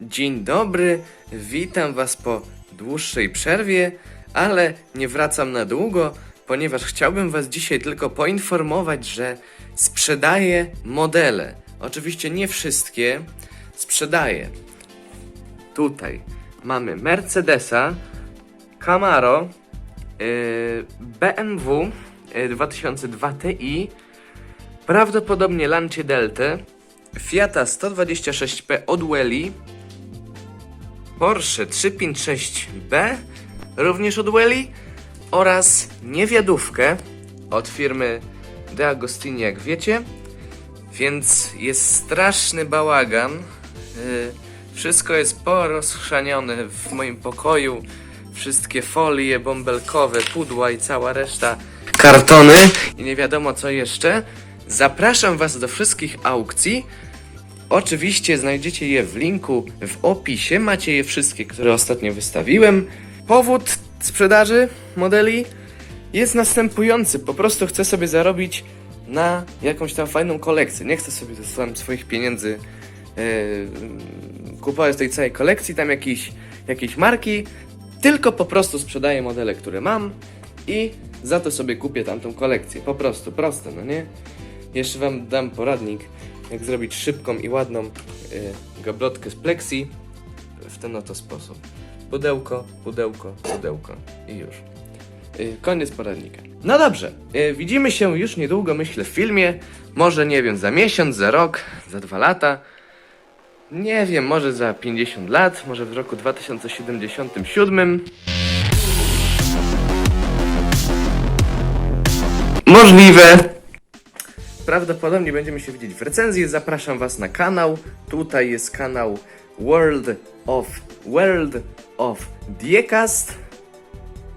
Dzień dobry, witam Was po dłuższej przerwie, ale nie wracam na długo, ponieważ chciałbym Was dzisiaj tylko poinformować, że sprzedaję modele. Oczywiście nie wszystkie, sprzedaję. Tutaj mamy Mercedesa, Camaro, yy, BMW yy, 2002 Ti, prawdopodobnie Lancia Delta, Fiata 126P od Welly, Porsche 356B, również od Welly, oraz niewiadówkę od firmy De Agostini, jak wiecie. Więc jest straszny bałagan. Yy, wszystko jest porozchrzanione w moim pokoju. Wszystkie folie bąbelkowe, pudła i cała reszta kartony i nie wiadomo co jeszcze. Zapraszam Was do wszystkich aukcji. Oczywiście znajdziecie je w linku w opisie. Macie je wszystkie, które ostatnio wystawiłem. Powód sprzedaży modeli jest następujący. Po prostu chcę sobie zarobić na jakąś tam fajną kolekcję. Nie chcę sobie ze swoich pieniędzy yy, kupować tej całej kolekcji, tam jakiejś, jakiejś marki, tylko po prostu sprzedaję modele, które mam i za to sobie kupię tamtą kolekcję. Po prostu, proste, no nie? Jeszcze Wam dam poradnik, jak zrobić szybką i ładną yy, gablotkę z plexi w ten oto sposób. Pudełko, pudełko, pudełko i już. Y, Koniec poradnika. No dobrze, y, widzimy się już niedługo, myślę, w filmie. Może, nie wiem, za miesiąc, za rok, za dwa lata. Nie wiem, może za 50 lat, może w roku 2077. Możliwe. Prawdopodobnie będziemy się widzieć w recenzji. Zapraszam Was na kanał. Tutaj jest kanał World of World of Diecast.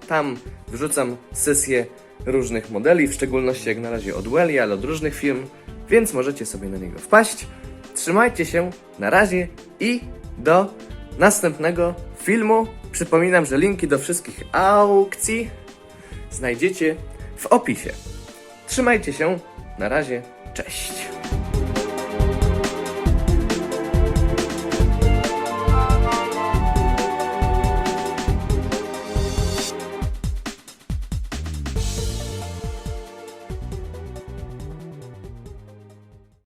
Tam wrzucam sesje różnych modeli, w szczególności jak na razie od Welly, ale od różnych firm, więc możecie sobie na niego wpaść. Trzymajcie się, na razie i do następnego filmu. Przypominam, że linki do wszystkich aukcji znajdziecie w opisie. Trzymajcie się, na razie, cześć.